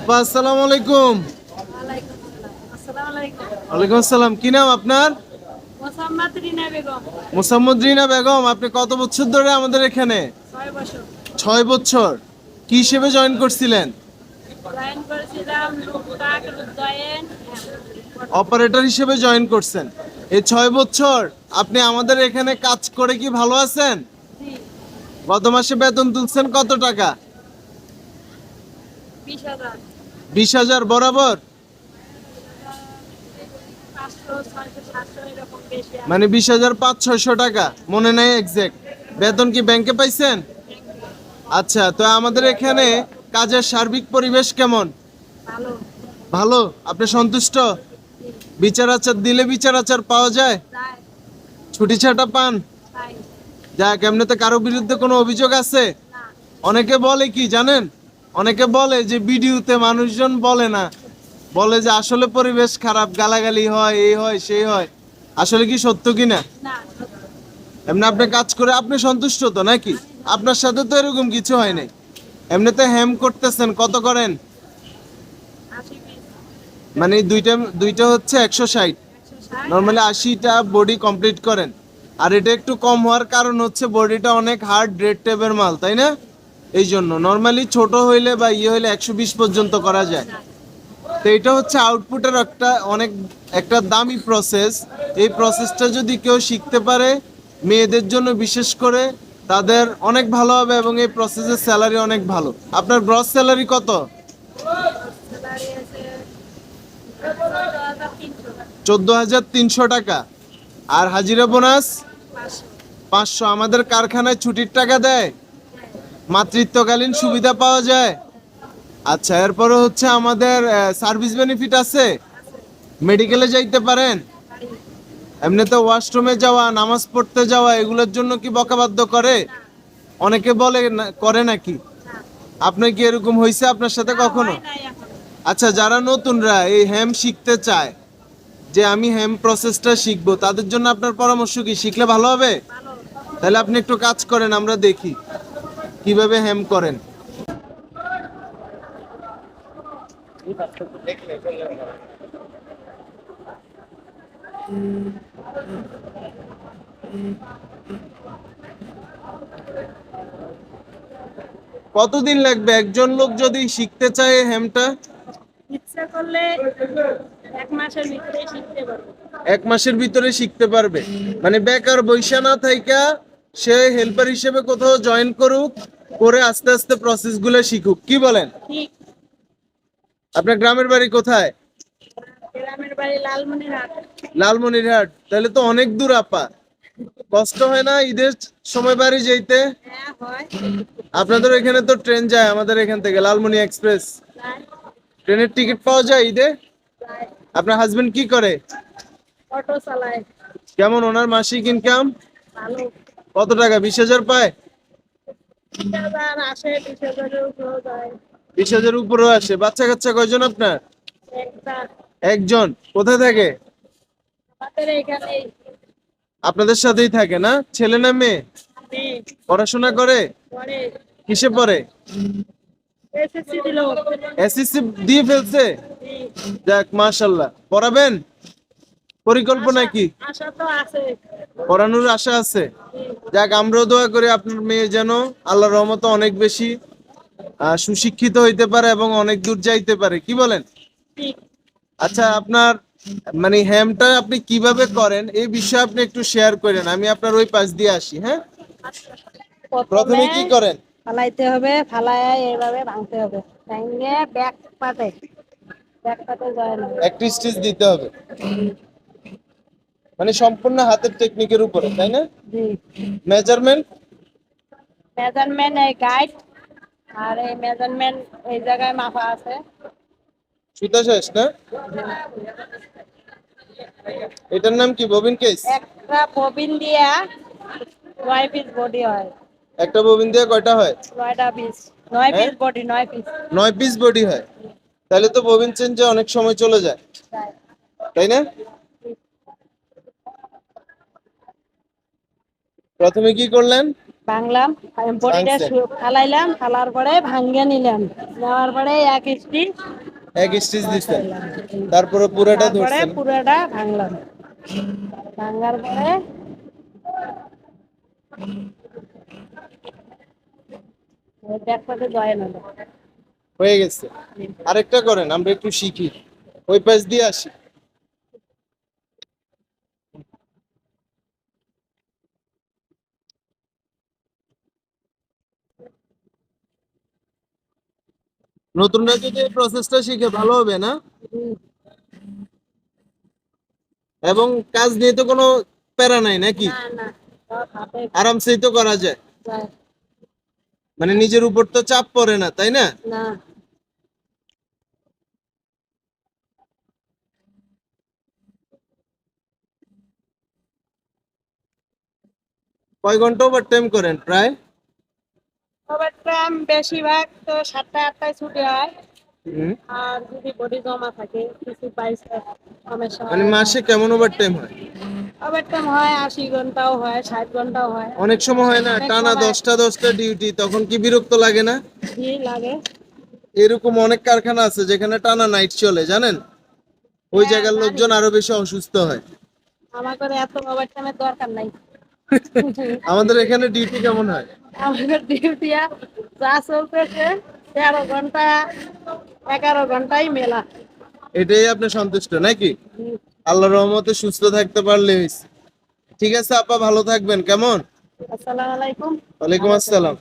আপা আসসালামু আলাইকুম। ওয়ালাইকুম আসসালাম। কি নাম আপনার? মোসাম্মদ রিনা বেগম। আপনি কত বছর ধরে আমাদের এখানে? ছয় বছর। কি হিসেবে জয়েন করছিলেন? অপারেটর হিসেবে জয়েন করছেন। এই ছয় বছর আপনি আমাদের এখানে কাজ করে কি ভালো আছেন? গত মাসে বেতন তুলছেন কত টাকা? বিশ হাজার। বিশ হাজার বরাবর? মানে বিশ হাজার পাঁচ ছয়শো টাকা। মনে নাই এক্সাক্ট বেতন কি ব্যাংকে পাইছেন? আচ্ছা তো আমাদের এখানে কাজের সার্বিক পরিবেশ কেমন? ভালো। আপনি সন্তুষ্ট? বিচার আচার দিলে বিচার আচার পাওয়া যায়? ছুটি ছাটা পান? যাক এমনিতে কারও বিরুদ্ধে কোনো অভিযোগ আছে? অনেকে বলে কি জানেন? অনেকে বলে যে ভিডিওতে মানুষজন বলে না। বলে যে আসলে পরিবেশ খারাপ গালাগালি হয় এই হয় সেই হয়। আসলে কি সত্য কি না। এমনি আপনি কাজ করে আপনি সন্তুষ্ট তো নাকি? আপনার সাথে তো এরকম কিছু হয় নাই। এমনিতে হ্যাম করতেছেন কত করেন? মানে দুইটা দুইটা হচ্ছে একশো ষাট। নর্মালি আশিটা বডি কমপ্লিট করেন। আর এটা একটু কম হওয়ার কারণ হচ্ছে বডিটা অনেক হার্ড রেড টেপের মাল তাই না? এই জন্য নর্মালি ছোট হইলে বা ইয়ে হইলে একশো বিশ পর্যন্ত করা যায়। তো এটা হচ্ছে আউটপুটের একটা অনেক, একটা দামি প্রসেস এই প্রসেসটা যদি কেউ শিখতে পারে, মেয়েদের জন্য বিশেষ করে, তাদের অনেক ভালো হবে এবং এই প্রসেসের স্যালারি অনেক ভালো। আপনার গ্রস স্যালারি কত? চোদ্দ হাজার তিনশো টাকা। আর হাজিরা বোনাস পাঁচশো। আমাদের কারখানায় ছুটির টাকা দেয়? মাতৃত্বকালীন সুবিধা পাওয়া যায়। আচ্ছা এরপরে হচ্ছে আমাদের সার্ভিস বেনিফিট আছে। মেডিকেলে যাইতে পারেন। এমনিতে ওয়াশরুমে যাওয়া, নামাজ পড়তে যাওয়া, এগুলোর জন্য কি বকাবাদ্য করে? অনেকে বলে করে নাকি? আপনার কি এরকম হয়েছে আপনার সাথে কখনো? আচ্ছা যারা নতুনরা, এই হ্যাম শিখতে চায়, যে আমি হ্যাম প্রসেসটা শিখব, তাদের জন্য আপনার পরামর্শ কি? শিখলে ভালো হবে? তাহলে আপনি একটু কাজ করেন, আমরা দেখি। কীভাবে হেম করেন? কতদিন লাগবে? একজন লোক যদি শিখতে চায় হেমটা? ইচ্ছা করলে এক মাসের ভিতরে শিখতে পারব। এক মাসের ভিতরে শিখতে পারবে। মানে বেকার বৈশা না থাইকা সে হেল্পার হিসেবে কোথাও জয়েন করুক করে আস্তে আস্তে প্রসেসগুলো শিখুক। কি বলেন? আপনার গ্রামের বাড়ি কোথায়? গ্রামের বাড়ি লালমনিরহাট। লালমনিরহাট। তাহলে তো অনেক দূর আপা। কষ্ট হয় না ঈদের সময় বাড়ি যাইতে হ্যাঁ আপনাদের এখানে তো ট্রেন যায় আমাদের এখান থেকে লালমনি এক্সপ্রেস ট্রেনের টিকিট পাওয়া যায় ঈদে? আপনার হাজবেন্ড কি করে? অটো চালায় কেমন ওনার মাসিক ইনকাম ভালো। কত টাকা? বিশ হাজার পায়? বিশ হাজার উপরেও আসে। বাচ্চা কাচ্চা কয়জন আপনার? একজন। কোথায় থাকে? আপনাদের সাথেই থাকে না? ছেলে না মেয়ে? পড়াশোনা করে? কিসে পড়ে? এসএসসি দিয়ে ফেলছে? যাক মাশাল্লাহ। পড়াবেন? পরিকল্পনা কি? পড়ানোর আশা আছে? যাক আমরাও দোয়া করি আপনার মেয়ে যেন আল্লাহর রহমতে অনেক বেশি সুশিক্ষিত হইতে পারে এবং অনেক দূর যাইতে পারে। কি বলেন? আচ্ছা আপনার মানে হ্যামটা আপনি কীভাবে করেন? এই বিষয়ে আপনি একটু শেয়ার করেন। আমি আপনার ওই পাশ দিয়ে আসি হ্যাঁ? প্রথমে কি করেন? ফালাইতে হবে ফালায় এইভাবে ভাঙতে হবে। ভেঙে ব্যাক পাতে। ব্যাক পাতে জয়েন হবে একটি স্টিচ দিতে হবে। মানে সম্পূর্ণ হাতের টেকনিকের উপরে তাই না? মেজারমেন্ট মেজারমেন্ট এই গাইড আর এই মেজারমেন্ট এই জায়গায় মাপা আছে। সুতা শেষ না? এটার নাম কি ববিন কেস একটা ববিন দিয়া নয় পিস বডি হয়। একটা ববিন দিয়ে কয়টা হয়? নয়টা পিস নয় হ্যাঁ? পিস বডি নয় পিস নয় পিস বডি হয়। তাহলে তো ববিন চেঞ্জে অনেক সময় চলে যায়। তাই না? প্রথমে কি করলেন? ভাঙলাম বডিটা ফালাইলাম ফালার পরে ভাঙ্গে নিলাম। নেওয়ার পরে এক স্টিচ এক স্টিচ দিচ্ছেন। তারপরে পুরোটা ধরছেন। পুরোটা ভাঙলাম। ভাঙার পরে ব্যাক জয়েন হলো। হয়ে গেছে। আরেকটা করেন আমরা একটু শিখি। ওই পাশ দিয়ে আসি। নতুনরা যদি এই প্রসেসটা শিখে ভালো হবে না? এবং কাজ নিয়ে তো কোনো প্যারা নাই নাকি? আরামসেই তো করা যায়। মানে নিজের উপর তো চাপ পড়ে না তাই না? না। কয় ঘণ্টা ওভার টাইম করেন প্রায়? ওভারটাইম বেশিরভাগ তো সাতটা আটটায় ছুটি হয়। আর যদি বডি জমা থাকে কিছু পাইছে সমস্যা মানে মাসে কেমন ওভার টাইম হয়? ওভারটাইম হয় আশি ঘন্টাও হয় ষাট ঘন্টাও হয়। অনেক সময় হয় না টানা দশটা দশটা ডিউটি তখন কি বিরক্ত লাগে না? লাগে। এরকম অনেক কারখানা আছে যেখানে টানা নাইট চলে জানেন? ওই হ্যাঁ, জায়গার লোকজন আরও বেশি অসুস্থ হয়। আমাদের এত দরকার নাই। আমাদের এখানে ডিউটি কেমন হয়? আমাদের ডিউটিয়া যা চলতেছে তেরো ঘণ্টা এগারো ঘন্টাই মেলা। এটাই আপনি সন্তুষ্ট নাকি? আল্লাহর রহমতে সুস্থ থাকতে পারলে ঠিক আছে আপা ভালো থাকবেন কেমন? আসসালামু আলাইকুম। ওয়ালাইকুম আসসালাম।